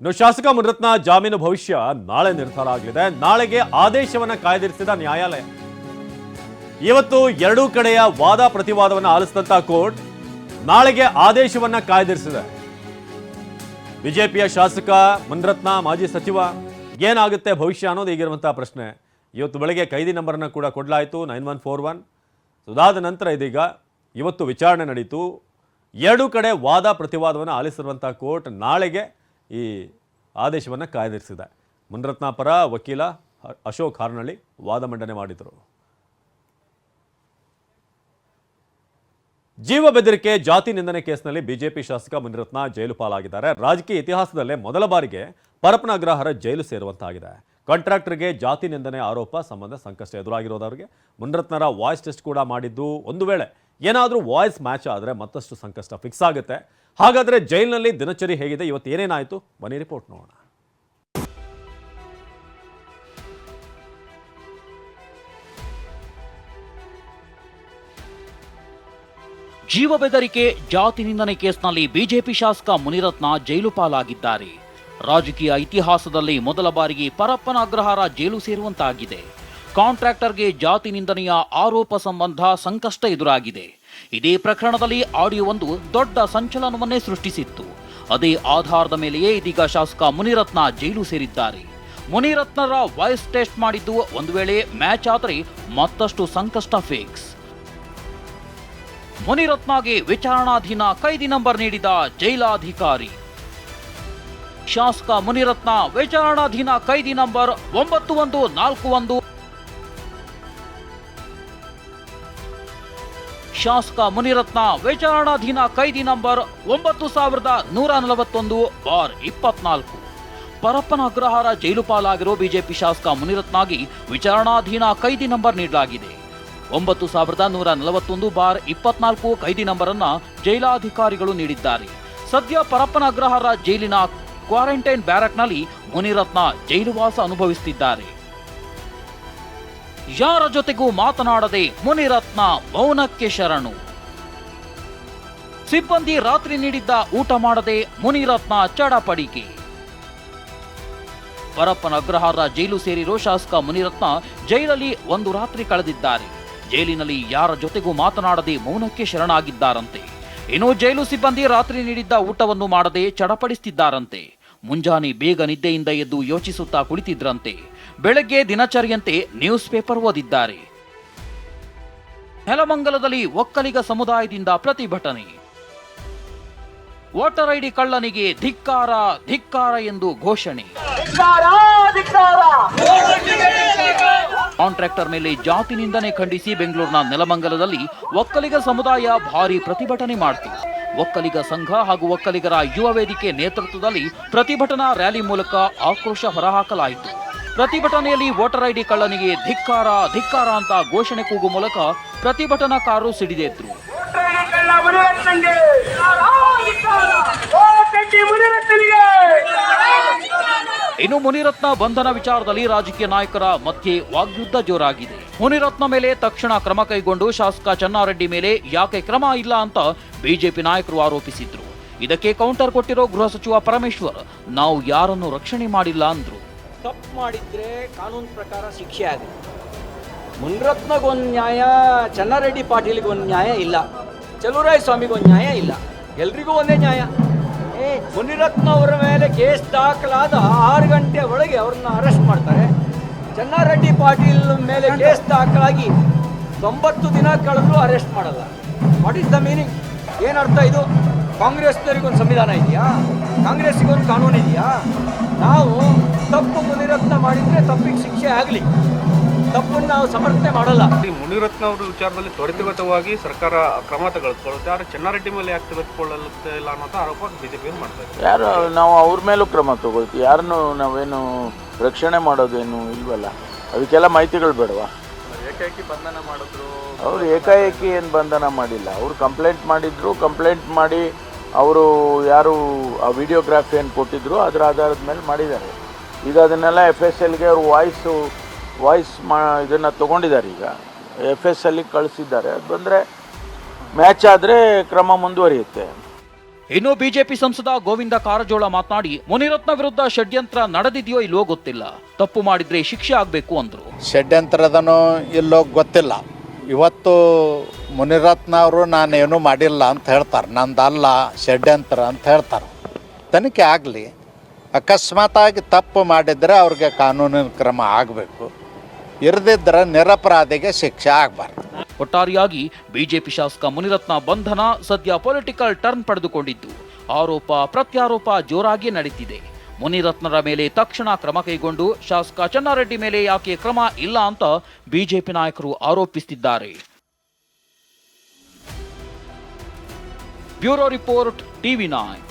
ಇನ್ನು ಶಾಸಕ ಮುನರತ್ನ ಜಾಮೀನು ಭವಿಷ್ಯ ನಾಳೆ ನಿರ್ಧಾರ ಆಗಲಿದೆ. ನಾಳೆಗೆ ಆದೇಶವನ್ನ ಕಾಯ್ದಿರಿಸಿದ ನ್ಯಾಯಾಲಯ. ಇವತ್ತು ಎರಡೂ ಕಡೆಯ ವಾದ ಪ್ರತಿವಾದವನ್ನು ಆಲಿಸಿದಂತ ಕೋರ್ಟ್ ನಾಳೆಗೆ ಆದೇಶವನ್ನ ಕಾಯ್ದಿರಿಸಿದೆ. ಬಿಜೆಪಿಯ ಶಾಸಕ ಮುನರತ್ನ ಮಾಜಿ ಸಚಿವ ಏನಾಗುತ್ತೆ ಭವಿಷ್ಯ ಅನ್ನೋದು ಈಗಿರುವಂತಹ ಪ್ರಶ್ನೆ. ಇವತ್ತು ಬೆಳಗ್ಗೆ ಕೈದಿ ನಂಬರನ್ನ ಕೂಡ ಕೊಡಲಾಯಿತು ನೈನ್ ಒನ್ ಫೋರ್ ಒನ್. ಅದಾದ ನಂತರ ಇದೀಗ ಇವತ್ತು ವಿಚಾರಣೆ ನಡೀತು. ಎರಡೂ ಕಡೆ ವಾದ ಪ್ರತಿವಾದವನ್ನು ಆಲಿಸಿರುವಂತಹ ಕೋರ್ಟ್ ನಾಳೆಗೆ ಈ ಆದೇಶವನ್ನು ಕಾಯ್ದಿರಿಸಿದೆ. ಮುನ್ರತ್ನ ಪರ ವಕೀಲ ಅಶೋಕ್ ಹಾರ್ನಳ್ಳಿ ವಾದ ಮಂಡನೆ ಮಾಡಿದರು. ಜೀವ ಬೆದರಿಕೆ, ಜಾತಿ ನಿಂದನೆ ಕೇಸ್ನಲ್ಲಿ ಬಿಜೆಪಿ ಶಾಸಕ ಮುನಿರತ್ನ ಜೈಲು ಪಾಲಾಗಿದ್ದಾರೆ. ರಾಜಕೀಯ ಇತಿಹಾಸದಲ್ಲೇ ಮೊದಲ ಬಾರಿಗೆ ಪರಪ್ಪನ ಅಗ್ರಹಾರ ಜೈಲು ಸೇರುವಂತಾಗಿದೆ. ಕಾಂಟ್ರಾಕ್ಟರ್ಗೆ ಜಾತಿ ನಿಂದನೆ ಆರೋಪ, ಸಂಬಂಧ ಸಂಕಷ್ಟ ಎದುರಾಗಿರೋದವರಿಗೆ ಮುನಿರತ್ನರ ವಾಯ್ಸ್ ಟೆಸ್ಟ್ ಕೂಡ ಮಾಡಿದ್ದು ಒಂದು ವೇಳೆ ಏನಾದರೂ ವಾಯ್ಸ್ ಮ್ಯಾಚ್ ಆದರೆ ಮತ್ತಷ್ಟು ಸಂಕಷ್ಟ ಫಿಕ್ಸ್ ಆಗುತ್ತೆ. ಹಾಗಾದರೆ ಜೈಲಿನಲ್ಲಿ ದಿನಚರಿ ಹೇಗಿದೆ? ಇವತ್ತು ಏನೇನಾಯಿತು? ಬನ್ನಿ ರಿಪೋರ್ಟ್ ನೋಡೋಣ. ಜೀವ ಬೆದರಿಕೆ, ಜಾತಿ ನಿಂದನೆ ಕೇಸ್ನಲ್ಲಿ ಬಿಜೆಪಿ ಶಾಸಕ ಮುನಿರತ್ನ ಜೈಲು ಪಾಲಾಗಿದ್ದಾರೆ. ರಾಜಕೀಯ ಇತಿಹಾಸದಲ್ಲಿ ಮೊದಲ ಬಾರಿಗೆ ಪರಪ್ಪನ ಅಗ್ರಹಾರ ಜೈಲು ಸೇರುವಂತಾಗಿದೆ. ಕಾಂಟ್ರಾಕ್ಟರ್ಗೆ ಜಾತಿ ನಿಂದನೆಯ ಆರೋಪ ಸಂಬಂಧ ಸಂಕಷ್ಟ ಎದುರಾಗಿದೆ. ಇದೇ ಪ್ರಕರಣದಲ್ಲಿ ಆಡಿಯೋವೊಂದು ದೊಡ್ಡ ಸಂಚಲನವನ್ನೇ ಸೃಷ್ಟಿಸಿತ್ತು. ಅದೇ ಆಧಾರದ ಮೇಲೆಯೇ ಇದೀಗ ಶಾಸಕ ಮುನಿರತ್ನ ಜೈಲು ಸೇರಿದ್ದಾರೆ. ಮುನಿರತ್ನರ ವಾಯ್ಸ್ ಟೆಸ್ಟ್ ಮಾಡಿದ್ದು ಒಂದು ವೇಳೆ ಮ್ಯಾಚ್ ಆದರೆ ಮತ್ತಷ್ಟು ಸಂಕಷ್ಟ ಫಿಕ್ಸ್. ಮುನಿರತ್ನಗೆ ವಿಚಾರಣಾಧೀನ ಕೈದಿ ನಂಬರ್ ನೀಡಿದ ಜೈಲಾಧಿಕಾರಿ. ಶಾಸಕ ಮುನಿರತ್ನ ವಿಚಾರಣಾಧೀನ ಕೈದಿ ನಂಬರ್ ಒಂಬತ್ತು ಒಂದು ನಾಲ್ಕು ಒಂದು ಶಾಸಕ ಮುನಿರತ್ನ ವಿಚಾರಣಾಧೀನ ಕೈದಿ ನಂಬರ್ ಒಂಬತ್ತು ಸಾವಿರದ ನೂರ ನಲವತ್ತೊಂದು ಬಾರ್ ಇಪ್ಪತ್ನಾಲ್ಕು. ಪರಪ್ಪನ ಅಗ್ರಹಾರ ಜೈಲು ಬಿಜೆಪಿ ಶಾಸಕ ಮುನಿರತ್ನಾಗಿ ವಿಚಾರಣಾಧೀನ ಕೈದಿ ನಂಬರ್ ನೀಡಲಾಗಿದೆ. ಒಂಬತ್ತು ಸಾವಿರದ ನೂರ ನಲವತ್ತೊಂದು ಬಾರ್ ಇಪ್ಪತ್ನಾಲ್ಕು ಕೈದಿ ನಂಬರ್ ಅನ್ನ ಜೈಲಾಧಿಕಾರಿಗಳು ನೀಡಿದ್ದಾರೆ. ಸದ್ಯ ಪರಪ್ಪನ ಅಗ್ರಹಾರ ಜೈಲಿನ ಕ್ವಾರಂಟೈನ್ ಬ್ಯಾರಕ್ನಲ್ಲಿ ಮುನಿರತ್ನ ಜೈಲುವಾಸ ಅನುಭವಿಸುತ್ತಿದ್ದಾರೆ ಯಾರ ಜೊತೆಗೂ ಮಾತನಾಡದೆ ಮುನಿರತ್ನ ಮೌನಕ್ಕೆ ಶರಣು. ಸಿಬ್ಬಂದಿ ರಾತ್ರಿ ನೀಡಿದ್ದ ಊಟ ಮಾಡದೆ ಮುನಿರತ್ನ ಚಡಪಡಿಕೆ. ಪರಪ್ಪನ ಅಗ್ರಹಾರ ಜೈಲು ಸೇರಿರೋ ಶಾಸಕ ಮುನಿರತ್ನ ಜೈಲಲ್ಲಿ ಒಂದು ರಾತ್ರಿ ಕಳೆದಿದ್ದಾರೆ. ಜೈಲಿನಲ್ಲಿ ಯಾರ ಜೊತೆಗೂ ಮಾತನಾಡದೆ ಮೌನಕ್ಕೆ ಶರಣಾಗಿದ್ದಾರಂತೆ. ಇನ್ನು ಜೈಲು ಸಿಬ್ಬಂದಿ ರಾತ್ರಿ ನೀಡಿದ್ದ ಊಟವನ್ನು ಮಾಡದೆ ಚಡಪಡಿಸುತ್ತಿದ್ದಾರಂತೆ ಮುಂಜಾನೆ ಬೇಗ ನಿದ್ದೆಯಿಂದ ಎದ್ದು ಯೋಚಿಸುತ್ತಾ ಕುಳಿತಿದ್ರಂತೆ. ಬೆಳಗ್ಗೆ ದಿನಚರಿಯಂತೆ ನ್ಯೂಸ್ ಪೇಪರ್ ಓದಿದ್ದಾರೆ. ನೆಲಮಂಗಲದಲ್ಲಿ ಒಕ್ಕಲಿಗ ಸಮುದಾಯದಿಂದ ಪ್ರತಿಭಟನೆ. ವೋಟರ್ ಐಡಿ ಕಳ್ಳನಿಗೆ ಧಿಕ್ಕಾರ ಧಿಕ್ಕಾರ ಎಂದು ಘೋಷಣೆ. ಕಾಂಟ್ರಾಕ್ಟರ್ ಮೇಲೆ ಜಾತಿ ನಿಂದನೆ ಖಂಡಿಸಿ ಬೆಂಗಳೂರಿನ ನೆಲಮಂಗಲದಲ್ಲಿ ಒಕ್ಕಲಿಗ ಸಮುದಾಯ ಭಾರಿ ಪ್ರತಿಭಟನೆ ಮಾಡಿತು. ಒಕ್ಕಲಿಗ ಸಂಘ ಹಾಗೂ ಒಕ್ಕಲಿಗರ ಯುವ ವೇದಿಕೆ ನೇತೃತ್ವದಲ್ಲಿ ಪ್ರತಿಭಟನಾ ರ್ಯಾಲಿ ಮೂಲಕ ಆಕ್ರೋಶ ಹೊರಹಾಕಲಾಯಿತು. ಪ್ರತಿಭಟನೆಯಲ್ಲಿ ವೋಟರ್ ಐಡಿ ಕಳ್ಳನಿಗೆ ಧಿಕ್ಕಾರ ಧಿಕ್ಕಾರ ಅಂತ ಘೋಷಣೆ ಕೂಗು ಮೂಲಕ ಪ್ರತಿಭಟನಾಕಾರರು ಸಿಡಿದೆದ್ರು ಇನ್ನು ಮುನಿರತ್ನ ಬಂಧನ ವಿಚಾರದಲ್ಲಿ ರಾಜಕೀಯ ನಾಯಕರ ಮಧ್ಯೆ ವಾಗ್ಯುದ್ಧ ಜೋರಾಗಿದೆ. ಮುನಿರತ್ನ ಮೇಲೆ ತಕ್ಷಣ ಕ್ರಮ ಕೈಗೊಂಡು ಶಾಸಕ ಚನ್ನಾರೆಡ್ಡಿ ಮೇಲೆ ಯಾಕೆ ಕ್ರಮ ಇಲ್ಲ ಅಂತ ಬಿಜೆಪಿ ನಾಯಕರು ಆರೋಪಿಸಿದ್ರು. ಇದಕ್ಕೆ ಕೌಂಟರ್ ಕೊಟ್ಟಿರೋ ಗೃಹ ಸಚಿವ ಪರಮೇಶ್ವರ್ ನಾವು ಯಾರನ್ನು ರಕ್ಷಣೆ ಮಾಡಿಲ್ಲ ಅಂದ್ರು. ತಪ್ಪು ಮಾಡಿದ್ರೆ ಕಾನೂನು ಪ್ರಕಾರ ಶಿಕ್ಷೆ ಆಗುತ್ತೆ ಮುನ್ರತ್ನಗೊಂದು ನ್ಯಾಯ ಚೆನ್ನಾರೆಡ್ಡಿ ಪಾಟೀಲ್ಗೆ ಒಂದು ನ್ಯಾಯ ಇಲ್ಲ. ಚಲುರಾಯ ಸ್ವಾಮಿಗೆ ಒಂದು ನ್ಯಾಯ ಇಲ್ಲ. ಎಲ್ರಿಗೂ ಒಂದೇ ನ್ಯಾಯ. ಏ ಮುನಿರತ್ನ ಅವರ ಮೇಲೆ ಕೇಸ್ ದಾಖಲಾದ ಆರು ಗಂಟೆ ಒಳಗೆ ಅವ್ರನ್ನ ಅರೆಸ್ಟ್ ಮಾಡ್ತಾರೆ. ಚನ್ನಾರೆಡ್ಡಿ ಪಾಟೀಲ್ ಮೇಲೆ ಕೇಸ್ ದಾಖಲಾಗಿ ತೊಂಬತ್ತು ದಿನ ಕಳೆದ್ರು ಅರೆಸ್ಟ್ ಮಾಡಲ್ಲ. ವಾಟ್ ಇಸ್ ದ ಮೀನಿಂಗ್ ಏನರ್ಥ ಇದು? ಕಾಂಗ್ರೆಸ್ನವರಿಗೊಂದು ಸಂವಿಧಾನ ಇದೆಯಾ? ಕಾಂಗ್ರೆಸ್ಸಿಗೊಂದು ಕಾನೂನು ಇದೆಯಾ? ನಾವು ತಪ್ಪು ಮುನಿರತ್ನ ಮಾಡಿದರೆ ತಪ್ಪಿಗೆ ಶಿಕ್ಷೆ ಆಗಲಿ. ತಪ್ಪನ್ನು ನಾವು ಸಮರ್ಥನೆ ಮಾಡಲ್ಲ. ಈ ಮುನಿರತ್ನ ಅವರ ವಿಚಾರದಲ್ಲಿ ತ್ವರಿತಗತವಾಗಿ ಸರ್ಕಾರ ಕ್ರಮ ತೆಗೆದುಕೊಳ್ಳುತ್ತೆ. ಆದರೆ ಚೆನ್ನಾರೆಡ್ಡಿ ಮೇಲೆ ಯಾಕೆ ತೆಗೆದುಕೊಳ್ಳುತ್ತೆ ಇಲ್ಲ ಅನ್ನೋ ಆರೋಪ ಬಿಜೆಪಿ ಮಾಡ್ತಾರೆ ಯಾರು ನಾವು ಅವ್ರ ಮೇಲೂ ಕ್ರಮ ತಗೊಳ್ತೀವಿ. ಯಾರನ್ನು ನಾವೇನು ರಕ್ಷಣೆ ಮಾಡೋದೇನು ಇಲ್ವಲ್ಲ? ಅದಕ್ಕೆಲ್ಲ ಮಾಹಿತಿಗಳು ಬೇಡವಾ? ಏಕಾಏಕಿ ಬಂಧನ ಮಾಡಿದ್ರು. ಅವ್ರು ಏಕಾಏಕಿ ಏನು ಬಂಧನ ಮಾಡಿಲ್ಲ. ಅವ್ರು ಕಂಪ್ಲೇಂಟ್ ಮಾಡಿದ್ರು ಕಂಪ್ಲೇಂಟ್ ಮಾಡಿ ಅವರು ಯಾರು ಆ ವಿಡಿಯೋಗ್ರಾಫಿ ಏನು ಕೊಟ್ಟಿದ್ರು ಅದರ ಆಧಾರದ ಮೇಲೆ ಮಾಡಿದ್ದಾರೆ. ಈಗ ಅದನ್ನೆಲ್ಲ ಎಫ್ ಎಸ್ ಎಲ್ಗೆ ಅವರು ವಾಯ್ಸು ವಾಯ್ಸ್ ಮಾ ಇದನ್ನು ತೊಗೊಂಡಿದ್ದಾರೆ ಈಗ. ಎಫ್ ಎಸ್ ಎಲ್ಲಿಗೆ ಕಳಿಸಿದ್ದಾರೆ. ಅದು ಬಂದರೆ ಮ್ಯಾಚ್ ಆದರೆ ಕ್ರಮ ಮುಂದುವರಿಯುತ್ತೆ. ಇನ್ನು ಬಿಜೆಪಿ ಸಂಸದ ಗೋವಿಂದ ಕಾರಜೋಳ ಮಾತನಾಡಿ ಮುನಿರತ್ನ ವಿರುದ್ಧ ಷಡ್ಯಂತ್ರ ನಡೆದಿದೆಯೋ ಇಲ್ಲೋ ಗೊತ್ತಿಲ್ಲ. ತಪ್ಪು ಮಾಡಿದ್ರೆ ಶಿಕ್ಷೆ ಆಗಬೇಕು ಅಂದ್ರು. ಷಡ್ಯಂತ್ರದನೋ ಇಲ್ಲೋ ಗೊತ್ತಿಲ್ಲ. ಇವತ್ತು ಮುನಿರತ್ನ ಅವರು ನಾನೇನು ಮಾಡಿಲ್ಲ ಅಂತ ಹೇಳ್ತಾರೆ. ನಂದಲ್ಲ, ಷಡ್ಯಂತ್ರ ಅಂತ ಹೇಳ್ತಾರೆ. ತನಿಖೆ ಆಗಲಿ. ಅಕಸ್ಮಾತಾಗಿ ತಪ್ಪು ಮಾಡಿದರೆ ಅವ್ರಿಗೆ ಕಾನೂನಿನ ಕ್ರಮ ಆಗಬೇಕು. ಇರದಿದ್ದರೆ ನಿರಪರಾಧಿಗೆ ಶಿಕ್ಷೆ ಆಗಬಾರ್ದು. ಒಟ್ಟಾರೆಯಾಗಿ ಬಿಜೆಪಿ ಶಾಸಕ ಮುನಿರತ್ನ ಬಂಧನ ಸದ್ಯ ಪೊಲಿಟಿಕಲ್ ಟರ್ನ್ ಪಡೆದುಕೊಂಡಿದ್ದು. ಆರೋಪ, ಪ್ರತ್ಯಾರೋಪ ಜೋರಾಗಿ ನಡೀತಿದೆ. ಮುನಿರತ್ನರ ಮೇಲೆ ತಕ್ಷಣ ಕ್ರಮ ಕೈಗೊಂಡು ಶಾಸಕ ಚನ್ನಾರೆಡ್ಡಿ ಮೇಲೆ ಯಾಕೆ ಕ್ರಮ ಇಲ್ಲ ಅಂತ ಬಿಜೆಪಿ ನಾಯಕರು ಆರೋಪಿಸುತ್ತಿದ್ದಾರೆ ಬ್ಯೂರೋ ರಿಪೋರ್ಟ್, ಟಿವಿ ನೈನ್